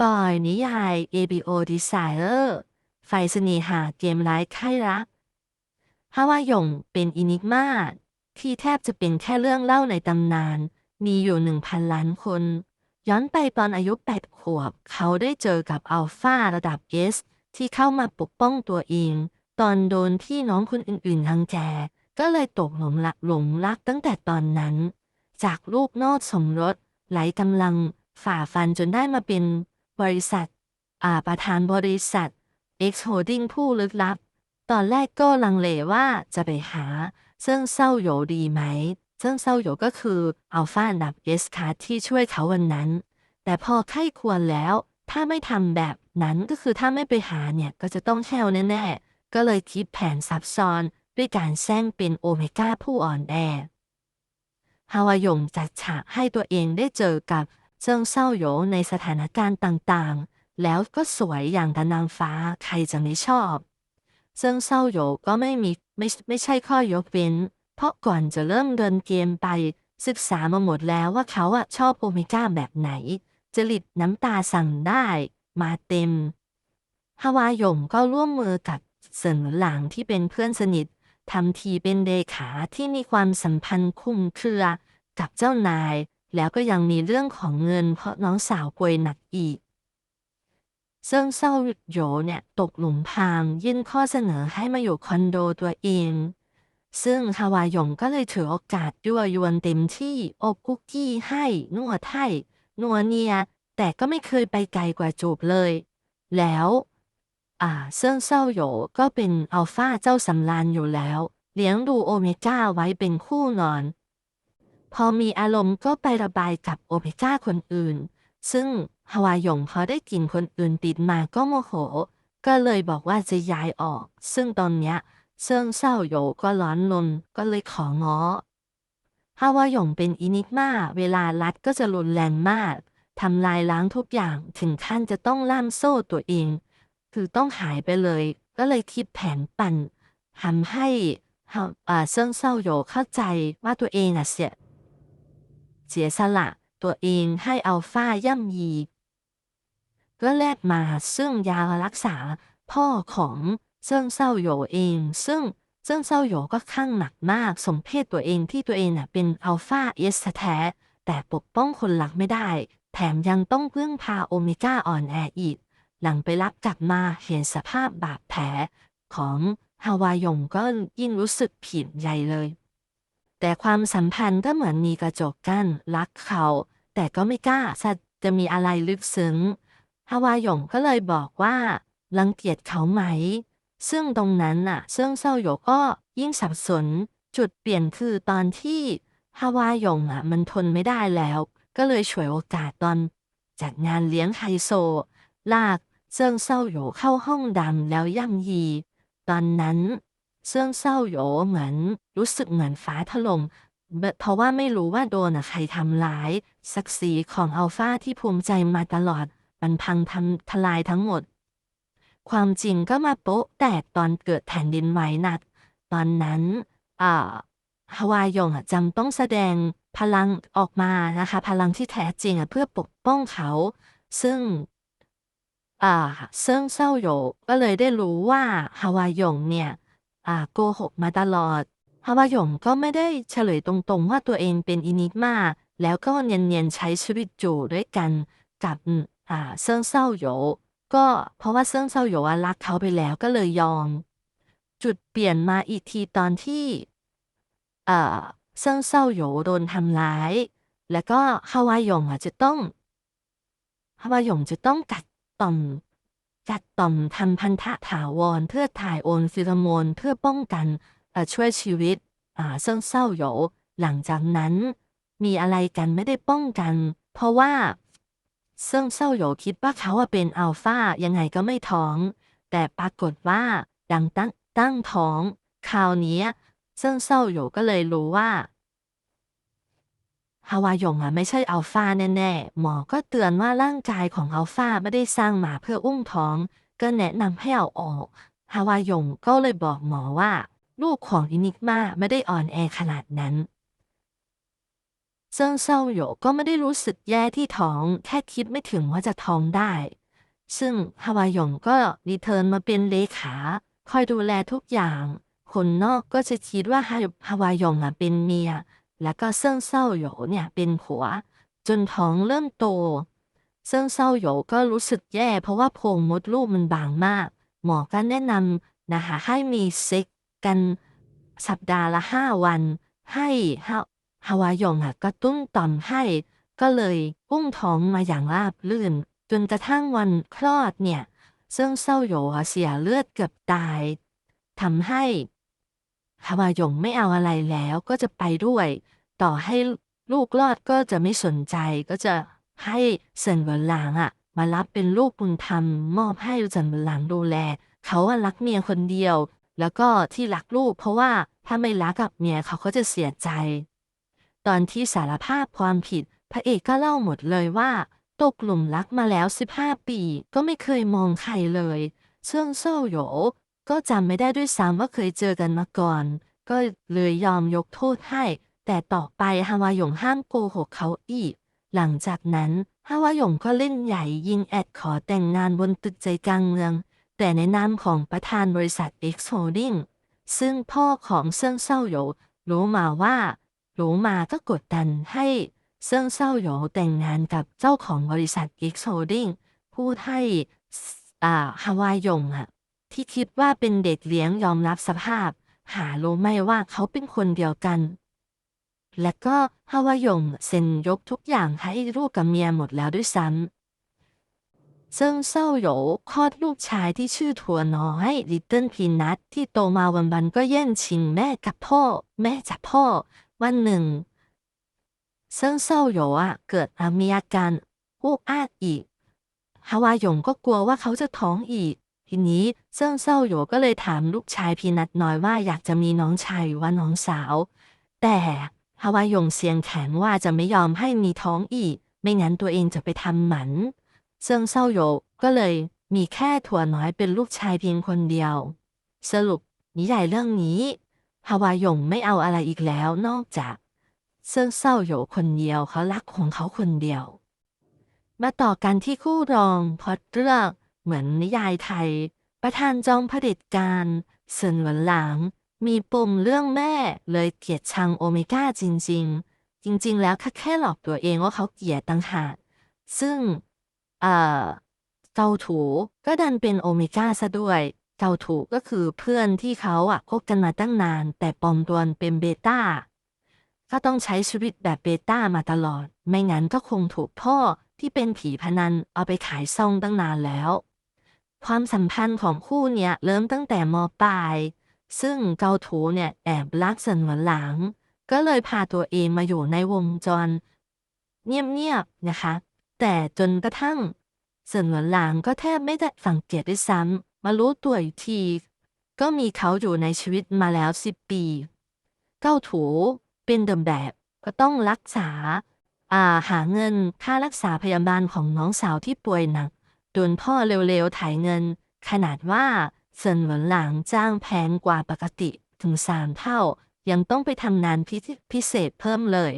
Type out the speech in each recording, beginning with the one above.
ปอยนิยาย ABO Desire ไฟเสน่หาเกมร้ายค่ายรักฮาวาหยงเป็นอินิกมาที่แทบจะเป็นแค่เรื่องเล่าในตำนาน มีอยู่หนึ่งพันล้านคน ย้อนไปตอนอายุแปดขวบ เขาได้เจอกับอัลฟาระดับเอสที่เข้ามาปกป้องตัวเอง ตอนโดนพี่น้องคนอื่นๆทังแจ ก็เลยตกหลงรักหลงรักตั้งแต่ตอนนั้น จากลูกนอกสมรสไหลกำลังฝ่าฟันจนได้มาเป็น บริษัท อ่า ประธานบริษัท X Holding ผู้ลึกลับ ตอนแรกก็ลังเลว่าจะไปหาเซิ่งเศร้าโยดีไหมเซิ่งเศร้าโยก็คืออัลฟาอันดับเอสคาที่ช่วยเขาวันนั้น แต่พอไข้ควรแล้ว ถ้าไม่ทำแบบนั้นก็คือถ้าไม่ไปหาเนี่ย ก็จะต้องแช่วแน่ๆ ก็เลยคิดแผนซับซ้อนด้วยการแซงเป็นโอเมก้าผู้อ่อนแอฮาวายงจัดฉากให้ตัวเองได้เจอกับ เซิงเศร้าโหยในสถานการณ์ต่างๆ แล้วก็สวยอย่างกับนางฟ้าใครจะไม่ชอบเซิงเศร้าโหยก็ไม่มีไม่ไม่ใช่ข้อยกเว้น เพราะก่อนจะเริ่มเดินเกมไปศึกษามาหมดแล้วว่าเขาอะชอบโอเมก้าแบบไหน จริตน้ำตาสั่งได้ มาเต็ม ฮาวายงก็ร่วมมือกับเสินหลางที่เป็นเพื่อนสนิททำทีเป็นเลขาที่มีความสัมพันธ์คุ้มเครือกับเจ้านาย แล้วก็ยังมีเรื่องของเงินเพราะน้องสาวป่วยหนักอีก เซิงเศร้าโหยเนี่ยตกหลุมพรางยื่นข้อเสนอให้มาอยู่คอนโดตัวเอง ซึ่งฮาวายงก็เลยถือโอกาสยั่วยวนเต็มที่อบคุกกี้ให้นวดให้นัวเนีย แต่ก็ไม่เคยไปไกลกว่าจูบเลย แล้วอ่าเซิงเศร้าโหยก็เป็นอัลฟาเจ้าสำรานอยู่แล้ว เลี้ยงดูโอเมก้าไว้เป็นคู่นอน พอมีอารมณ์ก็ไประบายกับโอเมก้าคนอื่น ซึ่งฮาวายงพอได้กลิ่นคนอื่นติดมาก็โมโห ก็เลยบอกว่าจะย้ายออก ซึ่งตอนเนี้ยเซิงเศร้าโหยก็ร้อนลนก็เลยของ้อฮาวายงเป็นอินิกมาเวลารัดก็จะรุนแรงมากทำลายล้างทุกอย่างถึงขั้นจะต้องล่ามโซ่ตัวเอง คือต้องหายไปเลย ก็เลยคิดแผนปั่นทำให้อ่าเซิงเศร้าโหยเข้าใจว่าตัวเองอะเสีย เสียสละตัวเองให้อัลฟาย่ำยีก็แลกมาซึ่งยารักษาพ่อของเซิงเศร้าโยเอง ซึ่งเซิงเศร้าโยก็ข้างหนักมากสมเพศตัวเองที่ตัวเองเป็นอัลฟาเอสแท้แต่ปกป้องคนหลักไม่ได้ แถมยังต้องพึ่งพาโอเมก้าอ่อนแออีก หลังไปรับกลับมาเห็นสภาพบาดแผลของฮาวายงก็ยิ่งรู้สึกผิดใหญ่เลย แต่ความสัมพันธ์ก็เหมือนมีกระจกกั้นรักเขา แต่ก็ไม่กล้าจะมีอะไรลึกซึ้งฮาวายงก็เลยบอกว่ารังเกียจเขาไหม ซึ่งตรงนั้นน่ะเซิ่งเศร้าโยก็ยิ่งสับสน จุดเปลี่ยนคือตอนที่ฮาวายงอะ มันทนไม่ได้แล้ว ก็เลยฉวยโอกาสตอนจัดงานเลี้ยงไฮโซ ลากเซิ่งเศร้าโยเข้าห้องดำแล้วย่ำยี ตอนนั้น เซิ่องเศร้าโยเหมือนรู้สึกเหมือนฟ้าถล่มเพราะว่าไม่รู้ว่าโดนใครทำร้าย ศักดิ์ศรีของอัลฟาที่ภูมิใจมาตลอดมันพังทำทลายทั้งหมด ความจริงก็มาโป๊ะแตกตอนเกิดแผ่นดินไหวหนัก ตอนนั้นอ่าฮาวายงจำต้องแสดงพลังออกมานะคะ พลังที่แท้จริงเพื่อปกป้องเขา ซึ่งอ่าเซิ่งเศร้าโยก็เลยได้รู้ว่าฮาวายงเนี่ย อ่าโกหกมาตลอดฮาวายงก็ไม่ได้เฉลยตรงๆ ว่าตัวเองเป็นอินิกมาแล้วก็เนียนๆใช้ชีวิตอยู่ด้วยกันกับอ่าเซิงเศร้าโยก็เพราะว่าเซิงเศร้าโยรักเขาไปแล้วก็เลยยอม จุดเปลี่ยนมาอีกทีตอนที่เอ่อเซิงเศร้าโยโดนทำร้าย แล้วก็ฮาวายงอะจะต้องฮาวายงจะต้องกัดต่อม กัดต่อมทำพันธะถาวรเพื่อถ่ายโอนฟิโรโมนเพื่อป้องกันช่วยชีวิตอ่าเซิ่งเศร้าโยหลังจากนั้น มีอะไรกันไม่ได้ป้องกัน เพราะว่าเซิ่งเศร้าโยคิดว่าเขาเป็นอัลฟายังไงก็ไม่ท้อง แต่ปรากฏว่าดังตั้งตั้งท้อง คราวนี้เซิ่งเศร้าโยก็เลยรู้ว่า ฮาวายงอะไม่ใช่อัลฟาแน่ๆ หมอก็เตือนว่าร่างกายของอัลฟาไม่ได้สร้างมาเพื่ออุ้มท้อง ก็แนะนำให้เอาออกฮาวายงก็เลยบอกหมอว่า ลูกของอินิกมาไม่ได้อ่อนแอขนาดนั้นเซิงเซาโยก็ไม่ได้รู้สึกแย่ที่ท้อง แค่คิดไม่ถึงว่าจะท้องได้ ซึ่งฮาวายงก็รีเทิร์นมาเป็นเลขา คอยดูแลทุกอย่าง คนนอกก็จะคิดว่าฮาฮาวายงอะเป็นเมีย แล้วก็เซิงเซาโหยเนี่ยเป็นผัว จนท้องเริ่มโต เซิงเซาโหยก็รู้สึกแย่เพราะว่าโพรงมดลูกมันบางมาก หมอก็แนะนำนะคะให้มีเซ็กกันสัปดาห์ละห้าวัน ให้ฮาวายงอะกระตุ้นต่อมให้ ก็เลยอุ้มท้องมาอย่างราบรื่น จนกระทั่งวันคลอดเนี่ย เซิงเซาโหยเสียเลือดเกือบตายทำให้ ฮาวายงไม่เอาอะไรแล้วก็จะไปด้วย ต่อให้ลูกรอดก็จะไม่สนใจก็จะให้เซินเวินหลางอะ มารับเป็นลูกบุญธรรมมอบให้เซินเวินหลางดูแล เขาอะรักเมียคนเดียว แล้วก็ที่รักลูกเพราะว่าถ้าไม่รักกับเมียเขาก็จะเสียใจ ตอนที่สารภาพความผิด พระเอกก็เล่าหมดเลยว่าตกหลุมรักมาแล้ว 15 ปี ก็ไม่เคยมองใครเลย เซิ่งเซาโหย ก็จำไม่ได้ด้วยซ้ำว่าเคยเจอกันมาก่อน ก็เลยยอมยกโทษให้ แต่ต่อไปฮาวายงห้ามโกหกเขาอีก หลังจากนั้นฮาวายงก็เล่นใหญ่ยิงแอดขอแต่งงานบนตึกใจกลางเมือง แต่ในนามของประธานบริษัท X Holding ซึ่งพ่อของเซิงเซาโหยรู้มาว่ารู้มาก็กดดันให้เซิงเซาโหยแต่งงานกับเจ้าของบริษัท X Holding พูดให้อ่าฮาวายงอะ ที่คิดว่าเป็นเด็กเลี้ยงยอมรับสภาพ หารู้ไหมว่าเขาเป็นคนเดียวกัน และก็ฮาวายงเซ็นยกทุกอย่างให้ลูกกับเมียหมดแล้วด้วยซ้ำซึ่งเศร้าโหยคลอดลูกชายที่ชื่อถั่วน้อยลิตเติ้ลพีนัทที่โตมาวันๆก็แย่งชิงแม่กับพ่อ แม่จากพ่อ วันหนึ่ง เซิงเศร้าโหยอะเกิดมีอาการอ้วกอาดอีกฮาวายงก็กลัวว่าเขาจะท้องอีก ทีนี้เซิงเศร้าโหยก็เลยถามลูกชายพีนัทน้อยว่าอยากจะมีน้องชายหรือว่าน้องสาว แต่ฮาวายงเสียงแข็งว่าจะไม่ยอมให้มีท้องอีก ไม่งั้นตัวเองจะไปทำหมันเซิงเศร้าโหยก็เลยมีแค่ถั่วน้อยเป็นลูกชายเพียงคนเดียว สรุปนิยายเรื่องนี้ฮาวายงไม่เอาอะไรอีกแล้วนอกจากเซิงเศร้าโหยคนเดียวเขารักของเขาคนเดียว มาต่อกันที่คู่รองพอดเรื่อง เหมือนนิยายไทย ประธานจอมเผด็จการเซินหวันหลาง มีปมเรื่องแม่เลยเกลียดชังโอเมก้าจริง ๆ จริง ๆ แล้วแค่หลอกตัวเองว่าเขาเกลียดต่างหากซึ่ง เอ่อเกาถูก็ดันเป็นโอเมก้าซะด้วยเกาถูก็คือเพื่อนที่เขาอะคบกันมาตั้งนาน แต่ปลอมตัวเป็นเบต้าก็ต้องใช้ชีวิตแบบเบต้ามาตลอด ไม่งั้นก็คงถูกพ่อที่เป็นผีพนันเอาไปขายซองตั้งนานแล้ว ความสัมพันธ์ของคู่เนี่ยเริ่มตั้งแต่มปลาย ซึ่งเกาถูเนี่ยแอบรักเซินหวนหลัง ก็เลยพาตัวเองมาอยู่ในวงจร เงียบๆนะคะ แต่จนกระทั่งเซินหวนหลังก็แทบไม่ได้สังเกตด้วยซ้ำมารู้ตัวอีกที ก็มีเขาอยู่ในชีวิตมาแล้วสิบปี เก้าถูเป็นเดิมแบบก็ต้องรักษา อ่าหาเงินค่ารักษาพยาบาลของน้องสาวที่ป่วยหนัก โดนพ่อเร็วๆถ่ายเงิน ขนาดว่าเซินหวนหลังจ้างแพงกว่าปกติถึงสามเท่า ยังต้องไปทำงานพิพิเศษเพิ่มเลย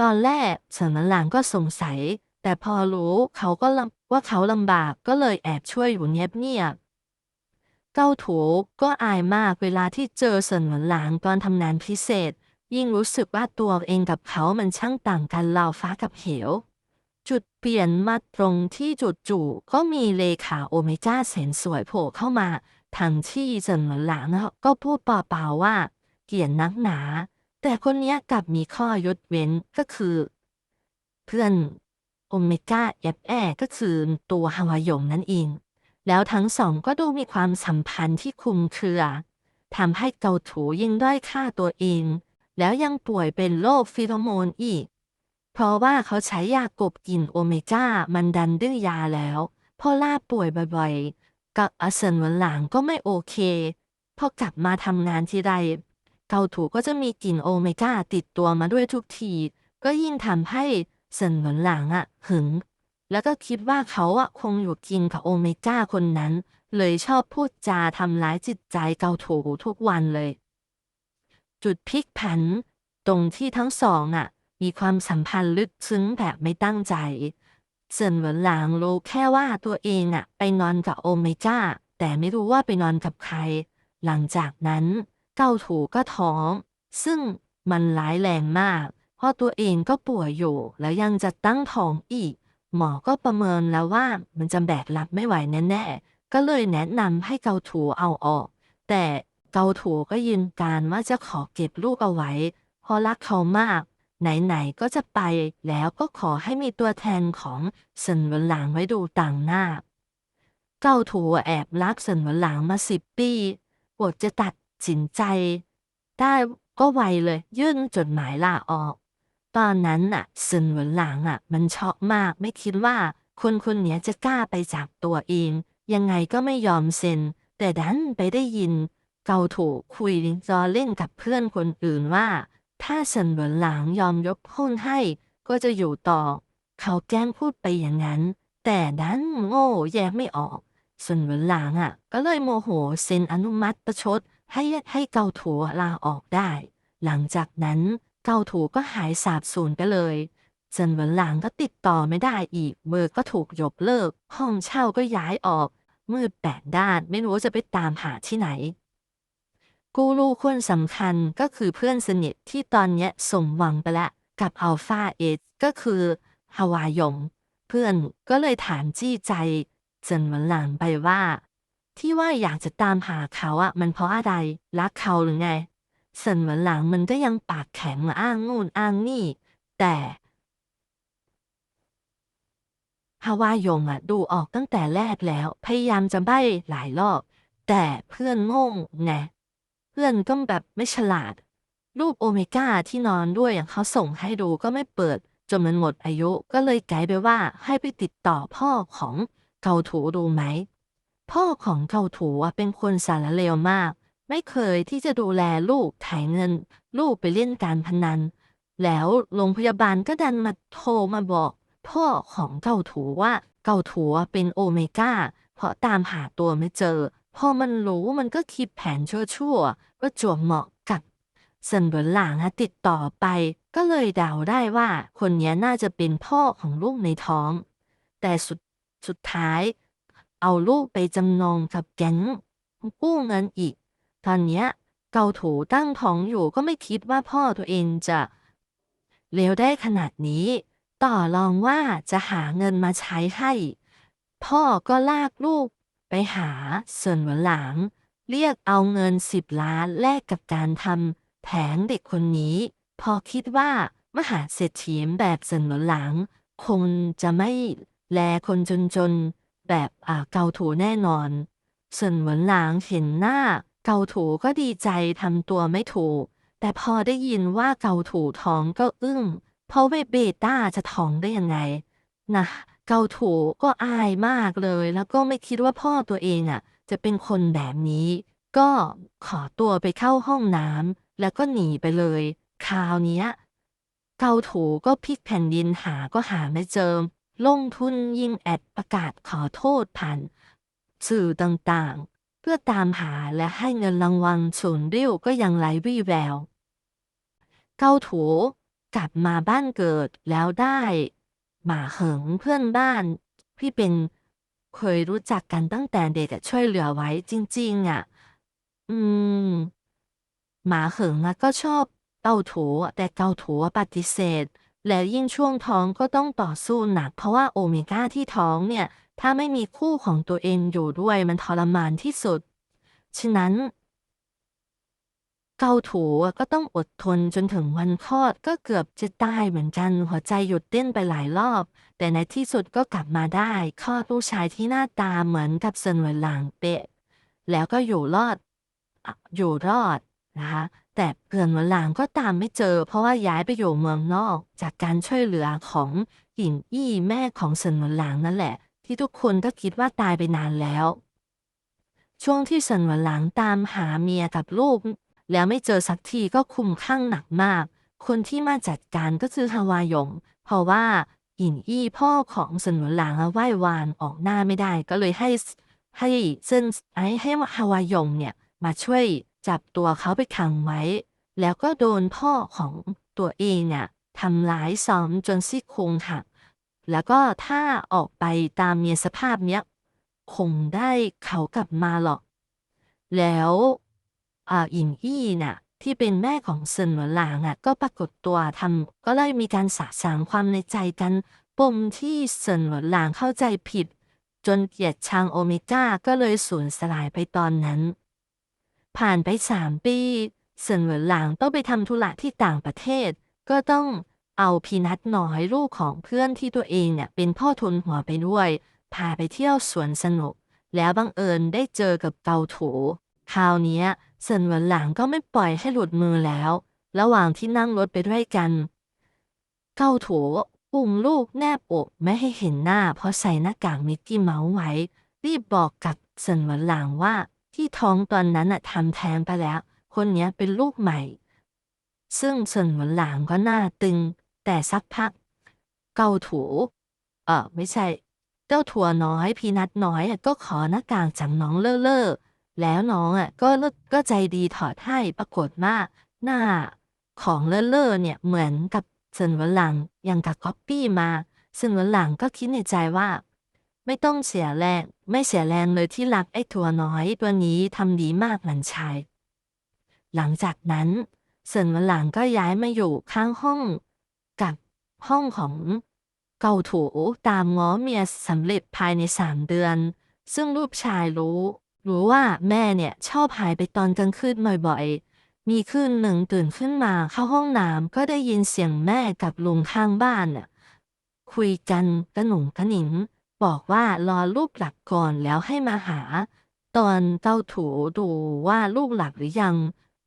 ตอนแรกเซินหวนหลังก็สงสัย แต่พอรู้เขาก็ว่าเขาลำบากก็เลยแอบช่วยอยู่เงียบๆเก้าถูก็อายมากเวลาที่เจอเซินหวนหลังตอนทำงานพิเศษ ยิ่งรู้สึกว่าตัวเองกับเขามันช่างต่างกันราวฟ้ากับเหว จุดเปลี่ยนมาตรงที่จุดจู่ก็มีเลขาโอเมก้าแสนสวยโผล่เข้ามาทั้งที่เจินหมือนหลางก็พูดเปล่าๆว่า เกลียดนักหนา แต่คนนี้กลับมีข้อยกเว้นก็คือ เพื่อนโอเมก้าแอบแอก็คือตัวฮาวายงนั่นเอง แล้วทั้งสองก็ดูมีความสัมพันธ์ที่คลุมเครือทำให้เกาถูยิ่งด้อยค่าตัวเอง แล้วยังป่วยเป็นโรคฟิโรโมนอีก เพราะว่าเขาใช้ยากบกลิ่นโอเมก้ามันดันดื้อยาแล้วพอล่าป่วยบ่อยๆกับอาเซนวันหลังก็ไม่โอเค พอกลับมาทำงานทีไรเกาถูก็จะมีกลิ่นโอเมก้าติดตัวมาด้วยทุกที ก็ยิ่งทำให้เซินหวนหลังอะหึง แล้วก็คิดว่าเขาอะคงอยู่กินกับโอเมก้าคนนั้น เลยชอบพูดจาทำร้ายจิตใจเกาถูทุกวันเลย จุดพลิกผัน ตรงที่ทั้งสองอะ มีความสัมพันธ์ลึกซึ้งแบบไม่ตั้งใจเซินเหวินหลางรู้แค่ว่าตัวเองอะไปนอนกับโอเมก้า แต่ไม่รู้ว่าไปนอนกับใคร หลังจากนั้นเก้าถูก็ท้อง ซึ่งมันร้ายแรงมาก เพราะตัวเองก็ป่วยอยู่ แล้วยังจะตั้งท้องอีก หมอก็ประเมินแล้วว่ามันจะแบกรับไม่ไหวแน่ๆ ก็เลยแนะนำให้เกาถูเอาออก แต่เกาถูก็ยืนการว่าจะขอเก็บลูกเอาไว้ เพราะรักเขามาก ไหนๆก็จะไปแล้วก็ขอให้มีตัวแทนของเซินวินหลางไว้ดูต่างหน้าเกาถูแอบรักเซินวินหลางมาสิบปีปวดจะตัดสินใจได้ก็ไวเลยยื่นจดหมายลาออก ตอนนั้นน่ะเซินวินหลางอะ มันช็อกมากไม่คิดว่าคนคนนี้จะกล้าไปจากตัวเอง ยังไงก็ไม่ยอมเซ็น แต่ดันไปได้ยิน เกาถูคุยจอเล่นกับเพื่อนคนอื่นว่า ถ้าเซินเหวินหลางยอมยกหุ้นให้ ก็จะอยู่ต่อ เขาแกล้งพูดไปอย่างนั้น แต่ดันโง่แยกไม่ออกส่วนเหวินหลางอะ ก็เลยโมโหเซ็นอนุมัติประชด ให้ให้เกาถูลาออกได้ หลังจากนั้นเกาถูก็หายสาบสูญไปเลยเซินเหวินหลางก็ติดต่อไม่ได้อีก เบอร์ก็ถูกยกเลิก ห้องเช่าก็ย้ายออก มืดแปดด้านไม่รู้จะไปตามหาที่ไหน กูรูคนสำคัญก็คือเพื่อนสนิทที่ตอนนี้สมหวังไปแล้วกับอัลฟาเอก็คือฮาวายง เพื่อนก็เลยถามจี้ใจเจนวันหลางไปว่า ที่ว่าอยากจะตามหาเขาอะมันเพราะอะไรรักเขาหรือไงเซนวันหลางมันก็ยังปากแข็งมาอ้างนู่นอ้างนี่ แต่ฮาวายงอะดูออกตั้งแต่แรกแล้ว พยายามจะใบ้หลายรอบ แต่เพื่อนงงไง เพื่อนก็แบบไม่ฉลาด รูปโอเมก้าที่นอนด้วยอย่างเขาส่งให้ดูก็ไม่เปิดจนมันหมดอายุก็เลยไกด์ไปว่าให้ไปติดต่อพ่อของเกาถูดูไหม พ่อของเกาถูเป็นคนสารเลวมาก ไม่เคยที่จะดูแลลูกถ่ายเงิน ลูกไปเล่นการพนัน แล้วโรงพยาบาลก็ดันมาโทรมาบอก พ่อของเกาถูว่าเกาถูเป็นโอเมก้าเพราะตามหาตัวไม่เจอ พอมันรู้มันก็คิดแผนชั่วๆก็จวบเหมาะกับเซินเบินหลางติดต่อไป ก็เลยเดาได้ว่าคนนี้น่าจะเป็นพ่อของลูกในท้อง แต่สุดสุดท้าย เอาลูกไปจำนองกับแก๊งกู้เงินอีก ตอนนี้เกาถูตั้งท้องอยู่ก็ไม่คิดว่าพ่อตัวเองจะเลวได้ขนาดนี้ ต่อรองว่าจะหาเงินมาใช้ให้ พ่อก็ลากลูก ไปหาเซินหวนหลางเรียกเอาเงินสิบล้านแลกกับการทำแผงเด็กคนนี้ พอคิดว่ามหาเศรษฐีแบบเซินหวนหลางคงจะไม่แลคนจนๆ แบบอ่าเกาถูแน่นอนเซินหวนหลางเห็นหน้าเกาถูก็ดีใจทำตัวไม่ถูก แต่พอได้ยินว่าเกาถูท้องก็อึ้ง เพราะเวเบต้าจะท้องได้ยังไง นะ เกาถูก็อายมากเลย แล้วก็ไม่คิดว่าพ่อตัวเองอะ จะเป็นคนแบบนี้ ก็ขอตัวไปเข้าห้องน้ำแล้วก็หนีไปเลย คราวนี้เกาถูก็พลิกแผ่นดินหาก็หาไม่เจอ ลงทุนยิงแอดประกาศขอโทษผ่านสื่อต่างๆ เพื่อตามหาและให้เงินรางวัลศูนย์ริ้วก็ยังไร้วี่แวว เกาถูกลับมาบ้านเกิดแล้วได้ หมาเหิงเพื่อนบ้านที่เป็นเคยรู้จักกันตั้งแต่เด็กช่วยเหลือไว้จริง ๆ อะ อืม หมาเหิงอะก็ชอบเกาถูแต่เกาถูปฏิเสธ แล้วยิ่งช่วงท้องก็ต้องต่อสู้หนัก เพราะว่าโอเมก้าที่ท้องเนี่ย ถ้าไม่มีคู่ของตัวเองอยู่ด้วยมันทรมานที่สุด ฉะนั้น เกาถูก็ต้องอดทนจนถึงวันคลอดก็เกือบจะตายเหมือนกันหัวใจหยุดเต้นไปหลายรอบ แต่ในที่สุดก็กลับมาได้คลอดลูกชายที่หน้าตาเหมือนกับเซินเวหลางเป๊ะ แล้วก็อยู่รอด อยู่รอดนะคะแต่เพื่อนเวินหลางก็ตามไม่เจอ เพราะว่าย้ายไปอยู่เมืองนอก จากการช่วยเหลือของหญิงอี้แม่ของเซินเวินหลางนั่นแหละ ที่ทุกคนก็คิดว่าตายไปนานแล้ว ช่วงที่เซินวันหลางตามหาเมียกับลูก แล้วไม่เจอสักทีก็คลุมคลั่งหนักมาก คนที่มาจัดการก็คือฮาวายง เพราะว่าอินอี้พ่อของเซินหวนหลางไหว้วานออกหน้าไม่ได้ก็เลยให้ให้เซินไอให้ฮาวายงเนี่ยมาช่วยจับตัวเขาไปขังไว้ แล้วก็โดนพ่อของตัวเองเนี่ยทำร้ายซ้อมจนซี่โครงหัก แล้วก็ถ้าออกไปตามเมียสภาพเนี้ย คงได้เขากลับมาหรอก แล้ว อ่าอิงอี้น่ะที่เป็นแม่ของเซินหวนหลางอะก็ปรากฏตัวทำก็เลยมีการสะสางความในใจกันปมที่เซินหวนหลางเข้าใจผิด จนเกียดชังโอเมก้าก็เลยสูญสลายไปตอนนั้น ผ่านไปสามปีเซินเหวินหลางต้องไปทำธุระที่ต่างประเทศ ก็ต้องเอาพีนัทน้อยลูกของเพื่อนที่ตัวเองเนี่ยเป็นพ่อทุนหัวไปด้วย พาไปเที่ยวสวนสนุก แล้วบังเอิญได้เจอกับเกาถู คราวนี้เซินหวนหลางก็ไม่ปล่อยให้หลุดมือแล้ว ระหว่างที่นั่งรถไปด้วยกัน เก้าถูอุ้มลูกแนบอกไม่ให้เห็นหน้า เพราะใส่หน้ากากมิกกี้เมาส์ไว้ รีบบอกกับเซินหวันหลางว่าที่ท้องตอนนั้นน่ะทำแท้งไปแล้ว คนนี้เป็นลูกใหม่ ซึ่งเซินหวันหลางก็หน้าตึง แต่สักพัก เก้าถูเออไม่ใช่เจ้าถั่วน้อยพีนัทน้อยก็ขอหน้ากากจากน้องเล่อเล่อ แล้วน้องอะก็เลิกก็ใจดีถอดให้ปรากฏว่าหน้าของเล่อเล่อเนี่ยเหมือนกับเซินวันหลางยังกับก๊อปปี้มาเซินวันหลางก็คิดในใจว่า ไม่ต้องเสียแรงไม่เสียแรงเลยที่รักไอ้ตัวน้อยตัวนี้ทำดีมากหลานชายหลังจากนั้นเซินวันหลางก็ย้ายมาอยู่ข้างห้องกับห้องของเกาถูตามง้อเมียสำเร็จภายในสามเดือน ซึ่งลูกชายรู้ หรู้ว่าแม่เนี่ยชอบหายไปตอนกลางคืนบ่อยๆ มีคืนหนึ่งตื่นขึ้นมาเข้าห้องน้ำก็ได้ยินเสียงแม่กับลุงข้างบ้านน่ะคุยกันกระหนุ่งกระหนิง บอกว่ารอลูกหลับก่อนแล้วให้มาหา ตอนเต้าถูดูว่าลูกหลับหรือยัง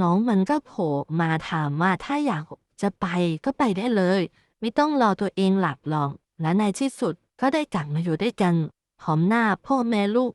น้องมันก็โผล่มาถามว่าถ้าอยากจะไปก็ไปได้เลย ไม่ต้องรอตัวเองหลับหรอกและในที่สุดก็ได้กลับมาอยู่ด้วยกันหอมหน้าพ่อแม่ลูก